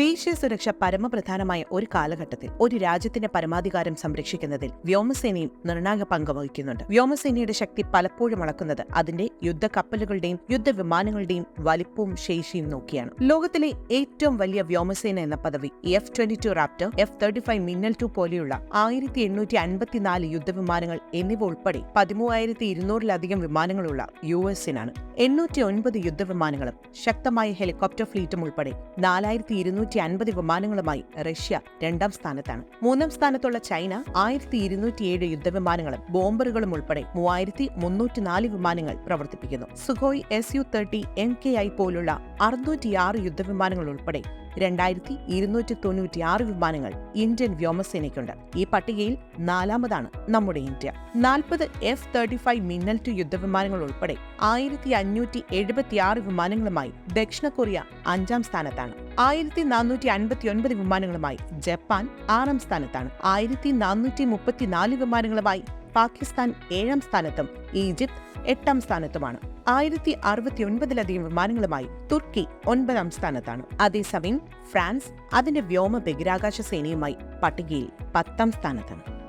ദേശീയ സുരക്ഷ പരമപ്രധാനമായ ഒരു കാലഘട്ടത്തിൽ ഒരു രാജ്യത്തിന്റെ പരമാധികാരം സംരക്ഷിക്കുന്നതിൽ വ്യോമസേനയും നിർണായക പങ്ക് വഹിക്കുന്നുണ്ട്. വ്യോമസേനയുടെ ശക്തി പലപ്പോഴും അളക്കുന്നത് അതിന്റെ യുദ്ധ കപ്പലുകളുടെയും യുദ്ധ യുദ്ധവിമാനങ്ങളുടെയും വലിപ്പവും ശേഷിയും നോക്കിയാണ്. ലോകത്തിലെ ഏറ്റവും വലിയ വ്യോമസേന എന്ന പദവി F twenty two Raptor F thirty five മിന്നൽ ടു പോലെയുള്ള ആയിരത്തി എണ്ണൂറ്റി അൻപത്തിനാല് യുദ്ധവിമാനങ്ങൾ എന്നിവ ഉൾപ്പെടെ പതിമൂവായിരത്തി ഇരുന്നൂറിലധികം വിമാനങ്ങളുള്ള യു എസിനാണ്. എണ്ണൂറ്റി ഒൻപത് യുദ്ധവിമാനങ്ങളും ശക്തമായ ഹെലികോപ്റ്റർ ഫ്ലീറ്റും ഉൾപ്പെടെ നാലായിരത്തി ഇരുന്നൂറ്റി അൻപത് വിമാനങ്ങളുമായി റഷ്യ രണ്ടാം സ്ഥാനത്താണ്. മൂന്നാം സ്ഥാനത്തുള്ള ചൈന ആയിരത്തി ഇരുന്നൂറ്റിയേഴ് യുദ്ധവിമാനങ്ങളും ബോംബറുകളും ഉൾപ്പെടെ മൂവായിരത്തി മുന്നൂറ്റിനാല് വിമാനങ്ങൾ പ്രവർത്തിപ്പിക്കുന്നു. Sukhoi S U thirty M K I പോലുള്ള അറുന്നൂറ്റിയാറ് യുദ്ധവിമാനങ്ങൾ ഉൾപ്പെടെ രണ്ടായിരത്തി ഇരുന്നൂറ്റി തൊണ്ണൂറ്റിയാറ് വിമാനങ്ങൾ ഇന്ത്യൻ വ്യോമസേനയ്ക്കുണ്ട്. ഈ പട്ടികയിൽ നാലാമതാണ് നമ്മുടെ ഇന്ത്യ. നാൽപ്പത് എഫ് തേർട്ടി ഫൈവ് മിന്നൽ ടു യുദ്ധവിമാനങ്ങൾ ഉൾപ്പെടെ ആയിരത്തി അഞ്ഞൂറ്റി എഴുപത്തിയാറ് വിമാനങ്ങളുമായി ദക്ഷിണ കൊറിയ അഞ്ചാം സ്ഥാനത്താണ്. ആയിരത്തി നാനൂറ്റി അൻപത്തി ഒൻപത് വിമാനങ്ങളുമായി ജപ്പാൻ ആറാം സ്ഥാനത്താണ്. ആയിരത്തി നാനൂറ്റി മുപ്പത്തിനാല് വിമാനങ്ങളുമായി പാകിസ്ഥാൻ ഏഴാം സ്ഥാനത്തും ഈജിപ്ത് എട്ടാം സ്ഥാനത്തുമാണ്. ആയിരത്തി അറുപത്തിയൊൻപതിലധികം വിമാനങ്ങളുമായി തുർക്കി ഒൻപതാം സ്ഥാനത്താണ്. അതേസമയം ഫ്രാൻസ് അതിന്റെ വ്യോമ ബഹിരാകാശ സേനയുമായി പട്ടികയിൽ പത്താം സ്ഥാനത്താണ്.